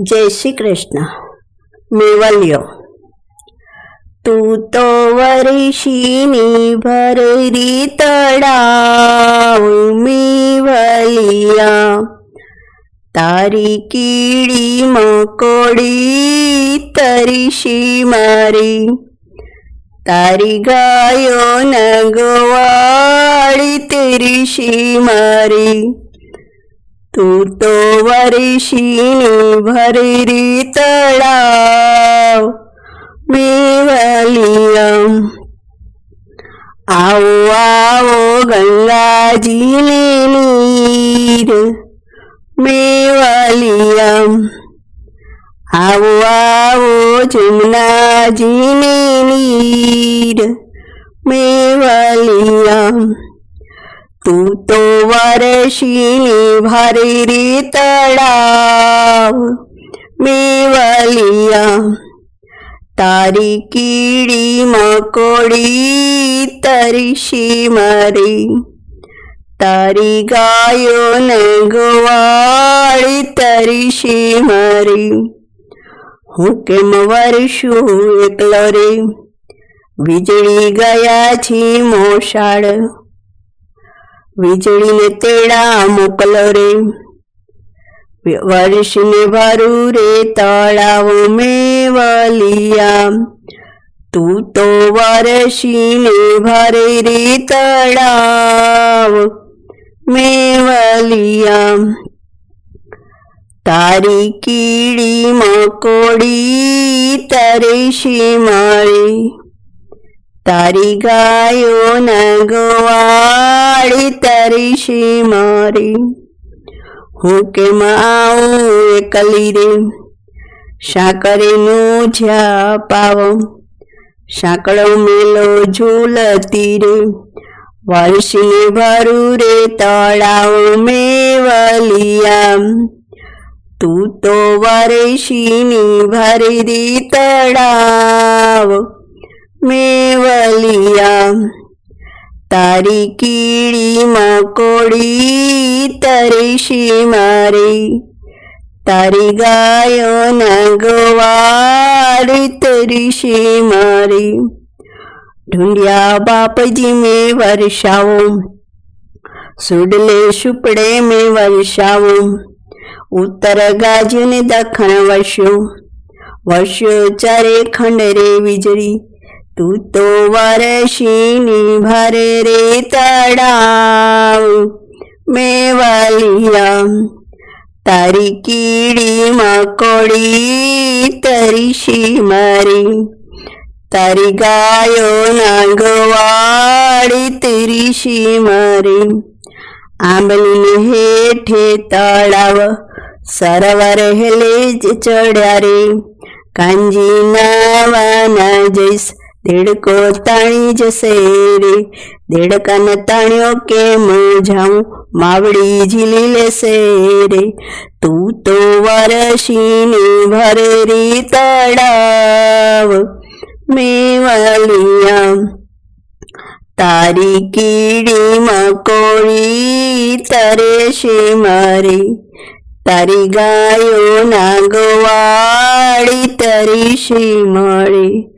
જય શ્રી કૃષ્ણ. મેવલ્યો તું તો વર્ષીની ભરરી તળાવ મેવલિયા. તારી કીડી મકોડી તરીશી મારી. તારી ગાયો ન ગવાળી તેરીશી મારી. તું તો વર્ષીની ભરેરી તળાવ મેવલિયમ આવો આવો ગંગાજીને નીર મેવલિયમ આવો આવો જમનાજીને નીર મેવલિયમ તું તો વર્ષીની ભરેરી તળાવ મેવલિયા તારી કીડી મકોડી તરીશી મારી તારી ગાયો ને ગવાળી તરીશી મારી હું કેમ વર્ષું એકલો રે વીજળી ગયા છી મોશાળ વીજળીને તેડા મોકલો રે. વર્ષને વારું રે તળાવ મેવલિયા. તું તો વર્ષીને ભરે રે તળાવ મેવલિયા. તારી કીડી મકોડી તરીશી માળી. તારી ગાયો ન ગવાળી તરીશી મારી. હું કેમ આવું એકલી રે? સાકરીનું જ્યા પાવ સાંકળો મેલો ઝૂલતી રે. વર્ષને ભરું રે તળાવ મેવલિયા. તું તો વર્ષીની ભરી દી તળાવ મેવલિયા. તારી કીડી મકોડી તરીશી મારી. તારી ગાયો ન ગવાળી તરીશી મારી. ઢૂંઢ્યા બાપજી મેં વર્ષાવો સુડલે સુપડે મેં વર્ષાવો ઉત્તર ગાજને દખણ વસ્યો વસ્યો ચારે ખંડ રે વીજળી. તું તો વર્ષીની ભરે રે તળાવ મેવાલિયા તારી કીડી મકોડી તરીશી મારી તારી ગાયો ના ગવાળી તરીશી મારી આંબલીને હેઠે તળાવ સરોવર હેલે જ ચડ્યા રે કાંજી નાવાના જઈશ દેડકો તાણી જશે રે. દેડકાને તાણ્યો કેમ જાઉં? માવડી ઝીલી લેશે રે. તું તો વર્ષીની ભરેરી તળાવ મેવાલિયા, તારી કીડી મકોળી તરે છે મારી. તારી ગાયો ના ગવાળી તરી શી મારી.